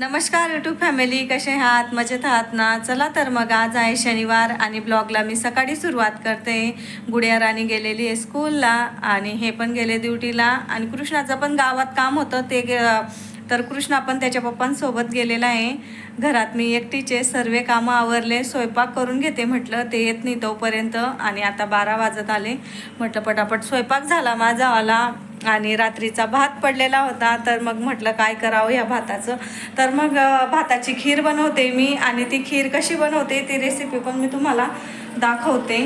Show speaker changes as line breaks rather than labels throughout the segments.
नमस्कार YouTube family कसे आहात? मजेत आहात ना? चला तर मग आज आहे शनिवार आणि ब्लॉगला मी सकाळी सुरुवात करते. गुडिया राणी गेलेली आहे स्कूलला आणि हे पण गेले ड्युटीला आणि कृष्णाचं पण गावात काम होतं. ते गे- तर कृष्णा पण त्याच्या पप्पांसोबत गेलेला आहे. घरात मी एकटीचे सर्व कामं आवरले. स्वयंपाक करून घेते म्हटलं. ते येत नाही तोपर्यंत आणि आता बारा वाजत आले. म्हटलं पटापट स्वयंपाक झाला माझा आला. आणि रात्रीचा भात पडलेला होता तर मग म्हटलं काय करावं ह्या भाताचं? तर मग भाताची खीर बनवते मी आणि ती खीर कशी बनवते ती रेसिपी पण मी तुम्हाला दाखवते.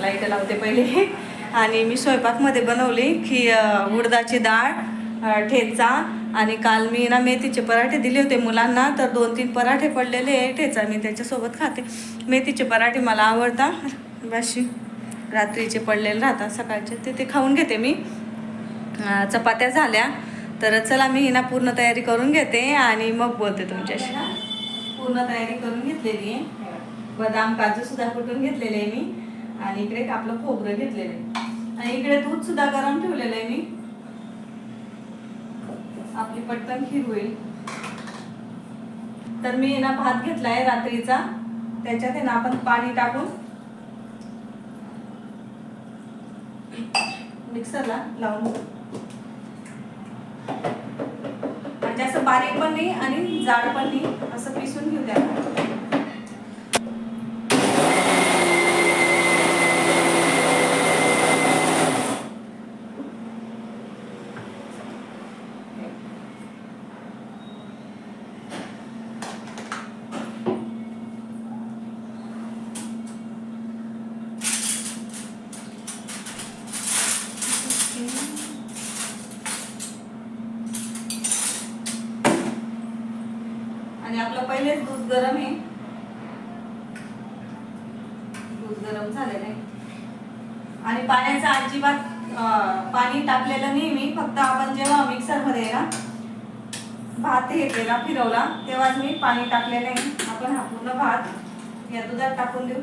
लाइट लावते पहिले. आणि मी स्वयंपाकमध्ये बनवली खी उडदाची डाळ ठेचा आणि काल मी ना मेथीचे पराठे दिले होते मुलांना तर दोन तीन पराठे पडलेले आहे ठेचा मी त्याच्यासोबत खाते. मेथीचे पराठे मला आवडतात. बाशी रात्रीचे पडलेले राहतात सकाळचे. ते ते खाऊन घेते मी. चपात्या झाल्या. तर चला मी ही ना पूर्ण तयारी करून घेते आणि मग बोलते तुमच्याशी. पूर्ण तयारी करून घेतलेली आहे. बदाम काजू सुद्धा कुटून घेतलेले आहे मी. आणि इकडे आपलं खोबरं घेतलेलं आहे. आणि इकडे दूध सुद्धा गरम ठेवलेलं आहे मी. आपली पटकन खीर होईल. तर मी ना भात घेतलाय रात्रीचा. त्याच्यात ना आपण पाणी टाकून मिक्सरला लावून. म्हणजे असं बारीक पण नाही आणि जाड पण नाही असं पिसून घेऊ द्या आणि आपलं पहिलेच दूध गरम आहे. दूध गरम झालेलं आहे आणि पाण्याचा अजिबात पाणी टाकलेलं नाही मी. फक्त आपण जेव्हा मिक्सरमध्ये ना भात घेतलेला फिरवला तेव्हाच मी पाणी टाकलेलं आहे. आपण हा पूर्ण भात या दुधात टाकून देऊ.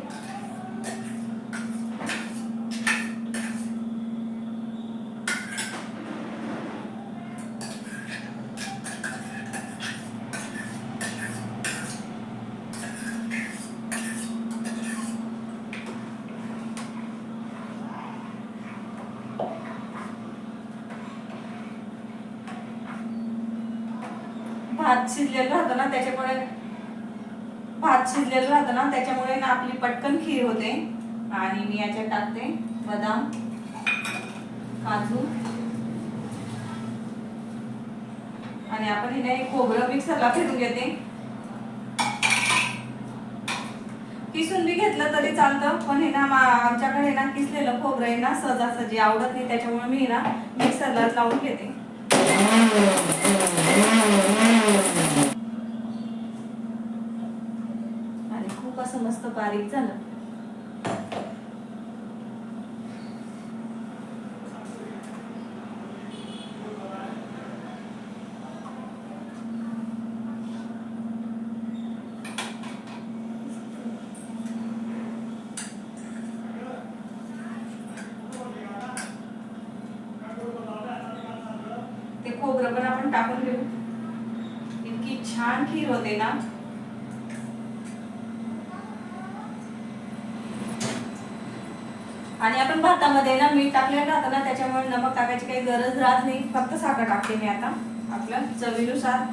भात शिजलेलं राहतं ना त्याच्यामुळे भात शिजलेलं राहतं ना त्याच्यामुळे ना आपली पटकन खीर होते. आणि मी याच्यात टाकते बदाम काजू. आणि आपण हे ना खोबरं मिक्सरला फिरून घेते. किसून बी घेतलं तरी चालतं पण हे ना आमच्याकडे ना किसलेलं खोबरं आहे ना सहजासहजी आवडत नाही त्याच्यामुळे मी ना मिक्सरला लावून घेते. आणि खूप असं मस्त बारीक झालं ते खोबरं पण आपण टाकून घेऊ. इतकी छान खीर होते ना. आणि आपण भातामध्ये ना मीठ टाकलेलं राहतं ना त्याच्यामुळे नमक टाकायची काही गरज राहत नाही. फक्त साखर टाकते मी आता. आपल्या चवीनुसार.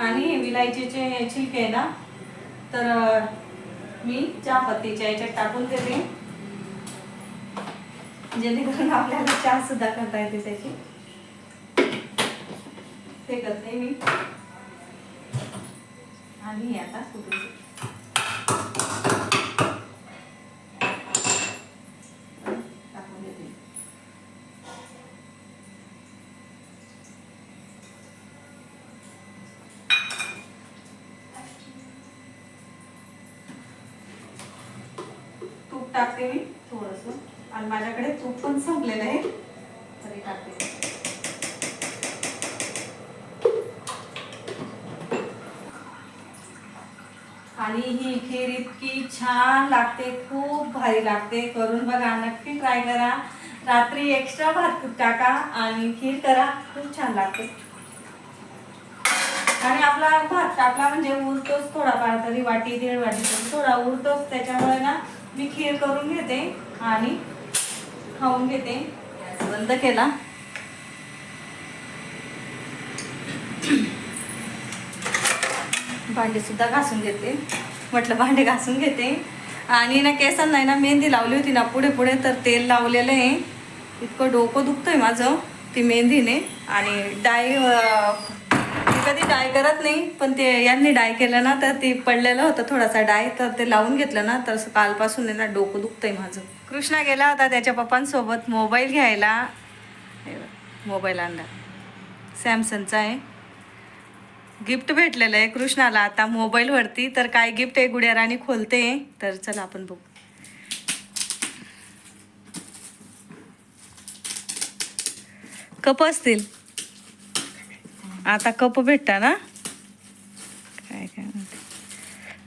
आणि विलायचीचे छिलके आहे ना तर मी चहा पत्तीच्या याच्यात टाकून देते. जेणेकरून आपल्याला चहा सुद्धा करता येते त्याची. ते करते मी. आणि आता कुठे टाकून देते तूप टाकते मी थोडंसं. आणि माझ्याकडे तूप पण संपलेलं आहे. तरी टाकते. आणि ही खीर इतकी छान लागते खूप भारी लागते. करून बघा नक्की ट्राय करा. रात्री एक्स्ट्रा भात टाका आणि खीर करा खूप छान लागते. आणि आपला भात टाकला म्हणजे उरतोच थोडाफार तरी वाटी दीड वाटी थोडा उरतोच त्याच्यामुळे ना मी खीर करून घेते आणि खाऊन घेते. गॅस बंद केला. भांडे सुद्धा घासून घेते. म्हटलं भांडे घासून घेते. आणि ना केसांना आहे ना मेहंदी लावली होती ना पुढे पुढे तर तेल लावलेलं आहे. इतकं डोकं दुखतं आहे माझं ती मेहंदीने. आणि डाय कधी डाय करत नाही पण ते यांनी डाय केलं ना तर ते पडलेलं होतं थोडासा डाय तर ते लावून घेतलं ना तर कालपासून आहे ना डोकं दुखतंय माझं. कृष्णा गेला होता त्याच्या पप्पांसोबत मोबाईल घ्यायला. मोबाईल आणला. सॅमसंगचा आहे. गिफ्ट भेटलेलं आहे कृष्णाला. आता मोबाईलवरती तर काय गिफ्ट आहे गुड्या राणी खोलते. तर चला आपण बघू. कप असतील. आता कप भेटता ना काय काय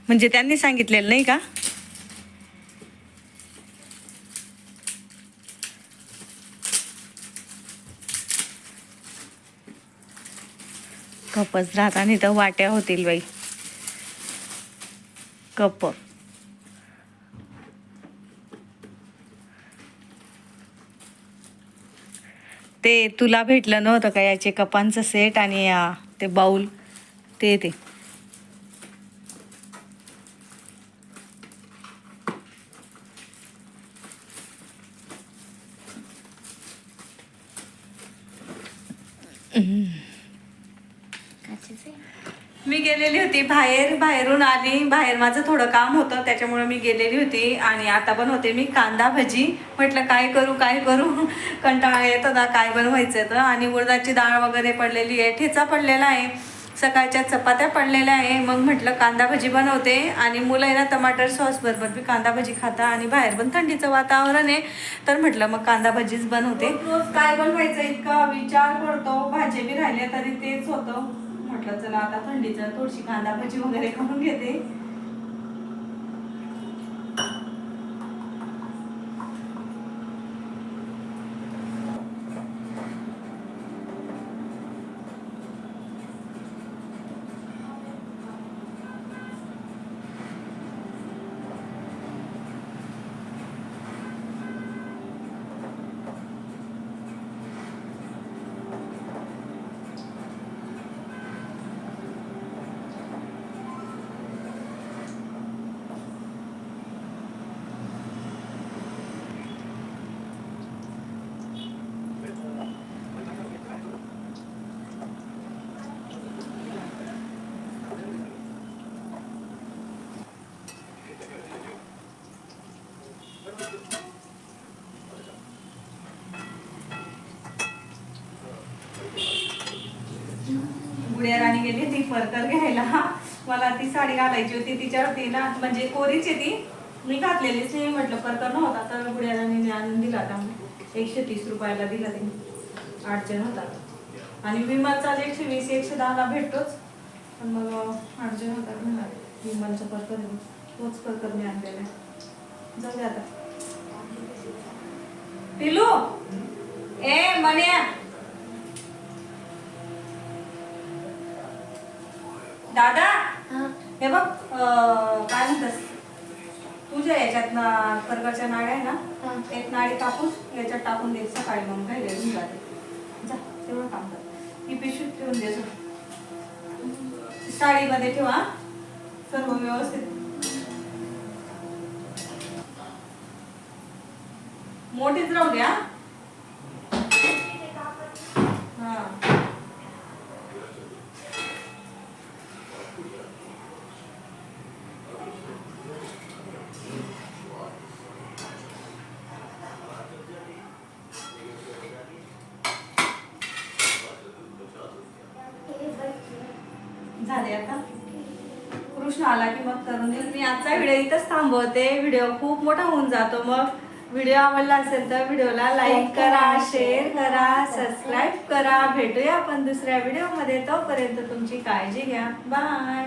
म्हणजे त्यांनी सांगितलेलं नाही का? कपच राहत आणि तर वाट्या होतील बाई. कप. ते तुला भेटलं नव्हतं का याचे कपांचं सेट आणि या ते बाऊल ते ते मी गेलेली होती बाहेर बाहेरून आली. बाहेर माझं थोडं काम होतं त्याच्यामुळे मी गेलेली होती. आणि आता पण होते मी कांदा भजी. म्हटलं काय करू काय करू? कंटाळा येत होता काय बनवायचं? तर आणि उडदाची डाळ वगैरे पडलेली आहे ठेचा पडलेला आहे. सकाळच्या चपात्या पडलेल्या आहे. मग म्हटलं कांदा भजी बनवते. आणि मुलं आहे ना टमाटर सॉस बरोबर मी कांदा भजी खाता. आणि बाहेर पण थंडीचं वातावरण आहे. तर म्हटलं मग कांदा भजीच बनवते. रोज काय बनवायचं? इतका विचार करतो. भाजी बी राहिले तरी तेच होतं. म्हटलं चला आता थंडीचं थोडीशी कांदा भजी वगैरे करून घेते गुडिया राणी गेली ती परकर घ्यायला. मला ती साडी घालायची होती तिच्यावरती ना म्हणजे कोरीच ती. मी घातलेलीच नाही म्हटलं परकर नव्हता तर गुडिया आणून दिला होता. एकशे तीस रुपयाला दिला ते अडचण होता. आणि विमलचा एकशे वीस एकशे दहाला भेटतोच. पण मग अडचण होता म्हणा विमलचा परकर तोच परकर मी आणलेला जाऊ दे आता. पिलू ए मण्या! दादा हे. बघ काय म्हणतात तुझ्या याच्यात ना परगरच्या नाड्या आहे ना एक नाडी कापून याच्यात टाकून दे सकाळी मग काय घेऊन जाते. जा तेवढं काम कर. ही पिशवीत ठेवून दे. साडीमध्ये ठेवा सर्व व्यवस्थित. मोठीच राहू द्या हा आधी आता. कृष्ण आला की मग करून देईल. मी आजचा व्हिडिओ इथंच थांबवते. व्हिडिओ खूप मोठा होऊन जातो मग. व्हिडिओ आवडला असेल तर व्हिडिओला लाईक करा शेअर करा सबस्क्राईब करा. भेटूया आपण दुसऱ्या व्हिडिओमध्ये. तोपर्यंत तुमची काळजी घ्या. बाय